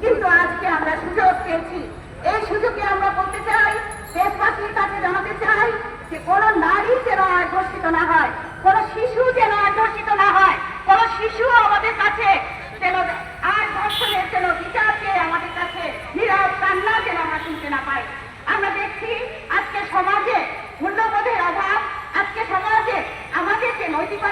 কিন্তু আজকে আমরা সুযোগ পেয়েছি। এই সুযোগে আমরা বলতে চাই, দেশবাসীর কাছে জানাতে চাই যে কোনো নারী যেন আর না হয়, কোনো শিশু যেন আর না হয়, কোনো শিশু আমাদের কাছে যেন আর ধর্ষণের যেন বিচার চেয়ে আমাদের কাছে নীরব কান্না যেন আমরা শুনতে না পাই। আমরা দেখছি আজকে সমাজে মূল্যবোধের অভাব, আজকে সমাজে আমাদের যে নৈতিকতা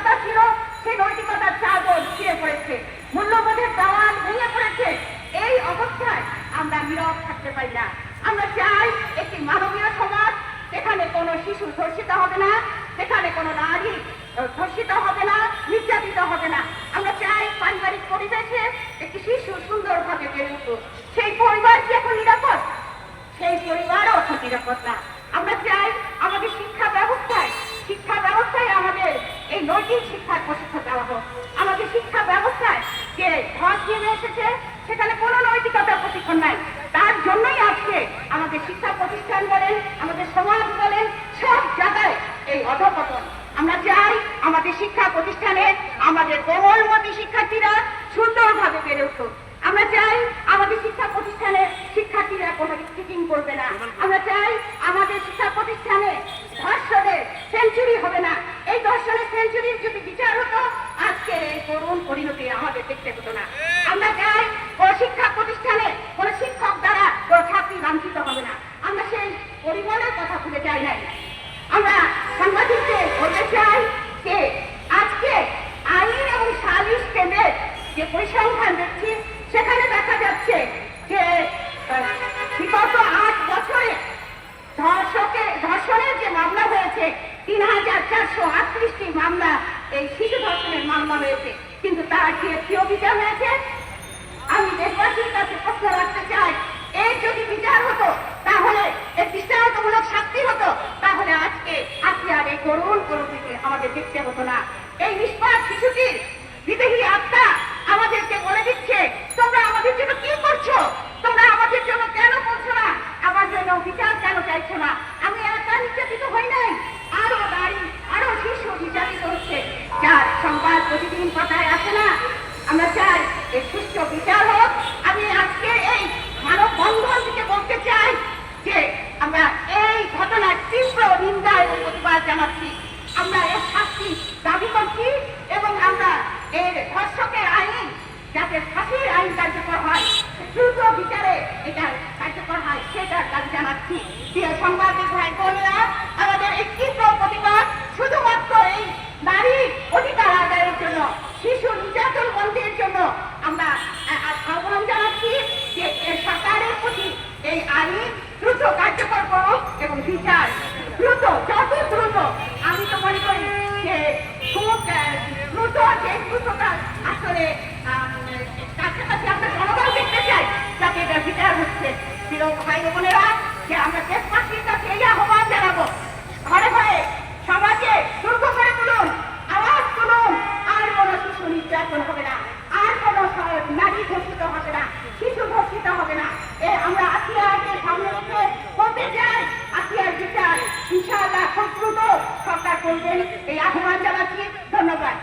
আমরা নীরব থাকতে পারি না। আমরা চাই একটি মানবীয় সমাজ, যেখানে কোনো শিশু ধর্ষিত হবে না, যেখানে কোনো নারী ধর্ষিত হবে না, নির্যাতিত হবে না। আমরা চাই পারিবারিক পরিবেশে একটি শিশু সুন্দরভাবে বেড়ে উঠুক। সেই পরিবার কি এখন নিরাপদ? সেই পরিবারও অর্থ নিরাপদ না। আমরা চাই আমাদের শিক্ষা ব্যবস্থায় শিক্ষা ব্যবস্থায় আমাদের এই নৈতিক শিক্ষার প্রশিক্ষণ দেওয়া হোক। আমাদের শিক্ষা ব্যবস্থায় যে ধস নেমে এসেছে, সেখানে প্রতিষ্ঠানে আমাদের কোমলমতি শিক্ষার্থীরা সুন্দরভাবে বেড়ে উঠুক। আমরা চাই আমাদের শিক্ষা প্রতিষ্ঠানে শিক্ষার্থীরা কোনো চিটিং করবে না। আমরা চাই আমাদের শিক্ষা প্রতিষ্ঠানে ধর্ষণের সেঞ্চুরি হবে না। এই ধর্ষণের সেঞ্চুরির যদি বিচার হতো, আজকে এই করুণ পরিণতি আমাদের দেখতে হতো না। আমরা চাই কোনো শিক্ষা প্রতিষ্ঠানে কোনো শিক্ষক দ্বারা কোনো ছাত্রী লাঞ্ছিত হবে না। আমরা সেই পরিমাণের কথা ভুলে চাই নাই। আমরা সাংবাদিকদের বলতে চাই যে আজকে আইন এবং সালিশ কেন্দ্রের যে দেখছি, সেখানে দেখা যাচ্ছে যে বিগত আট বছরে ধর্ষকে, ধর্ষণের যে মামলা হয়েছে, তিন হাজার চারশো আটত্রিশটি মামলা, এই শিশু ধর্ষণের মামলা হয়েছে। কিন্তু তার যে কি অভিযান হয়েছে, আমি দেশবাসীর কাছে প্রশ্ন রাখতে চাই, এর যদি বিচার হতো, তাহলে সংবাদ কথায় আসে না। আমরা চাই এই সুস্থ বিচার হোক। আমি আজকে এই মানব বন্ধন থেকে বলতে চাই যে আমরা এই ঘটনার তীব্র নিন্দা এবং প্রতিবাদ জানাচ্ছি আমরা এর শাস্তি দাবি করছি এবং আমরা এর ধর্ষকের আইন যাতে ফাঁসির আইন কার্যকর হয় দ্রুত বিচারে এটা কার্যকর হয় সেটার দাবি জানাচ্ছি প্রিয় সাংবাদিক ভাই বোনেরা আমাদের এই তীব্র প্রতিবাদ শুধুমাত্র এই নারী অধিকার আদায়ের জন্য শিশু নির্যাতন বন্ধের জন্য আমরা আ- আ- আহ্বান জানাচ্ছি যে এর সরকারের প্রতি এই আইন দ্রুত কার্যকর করুক এবং বিচার। দ্রুত, যত দ্রুত। আমি তো মনে করি যে খুব দ্রুত যে দ্রুততা আসলে কাছাকাছি আমরা জনগণ দেখতে চাই, যাতে এটা বিচার হচ্ছে। ভাই বোনেরা সরকার করবেন। এই আহ্বান জানাচ্ছি ধন্যবাদ।